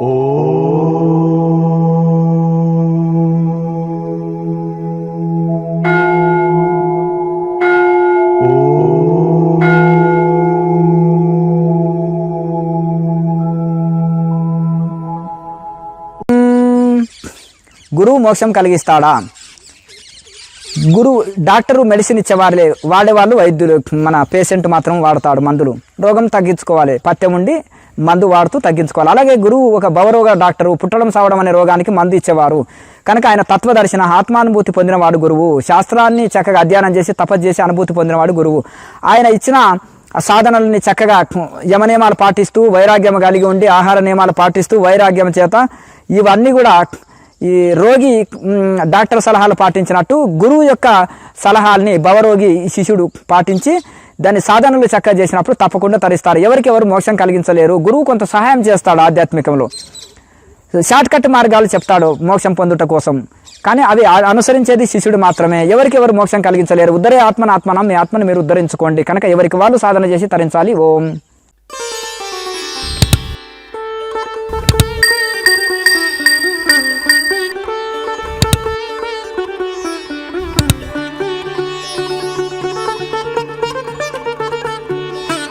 గురువు మోక్షం కలిగిస్తాడా? గురువు డాక్టరు మెడిసిన్ ఇచ్చేవారులే వాడేవాళ్ళు వైద్యులు. మన పేషెంట్ మాత్రం వాడతాడు మందులు. రోగం తగ్గించుకోవాలి. పత్యం ఉండి మందు వాడుతూ తగ్గించుకోవాలి. అలాగే గురువు ఒక భవరోగ డాక్టరు పుట్టడం సావడం అనే రోగానికి మందు ఇచ్చేవారు. కనుక ఆయన తత్వదర్శన ఆత్మానుభూతి పొందినవాడు గురువు. శాస్త్రాన్ని చక్కగా అధ్యయనం చేసి తపస్సు చేసి అనుభూతి పొందినవాడు గురువు. ఆయన ఇచ్చిన సాధనల్ని చక్కగా యమ నియమాలు పాటిస్తూ వైరాగ్యం కలిగి ఉండి ఆహార నియమాలు పాటిస్తూ వైరాగ్యం చేత ఇవన్నీ కూడా ఈ రోగి డాక్టర్ సలహాలు పాటించినట్టు గురువు యొక్క సలహాల్ని భవరోగి శిష్యుడు పాటించి దాని సాధనలు చక్కగా చేసినప్పుడు తప్పకుండా తరిస్తారు. ఎవరికి ఎవరు మోక్షం కలిగించలేరు. గురువు కొంత సహాయం చేస్తాడు ఆధ్యాత్మికంలో. షార్ట్ కట్ మార్గాలు చెప్తాడు మోక్షం పొందుట కోసం. కానీ అవి అనుసరించేది శిష్యుడు మాత్రమే. ఎవరికి ఎవరు మోక్షం కలిగించలేరు. ఉద్దరే ఆత్మన ఆత్మనం మీ ఆత్మను మీరు ఉద్ధరించుకోండి. కనుక ఎవరికి వాళ్ళు సాధన చేసి తరించాలి. ఓం.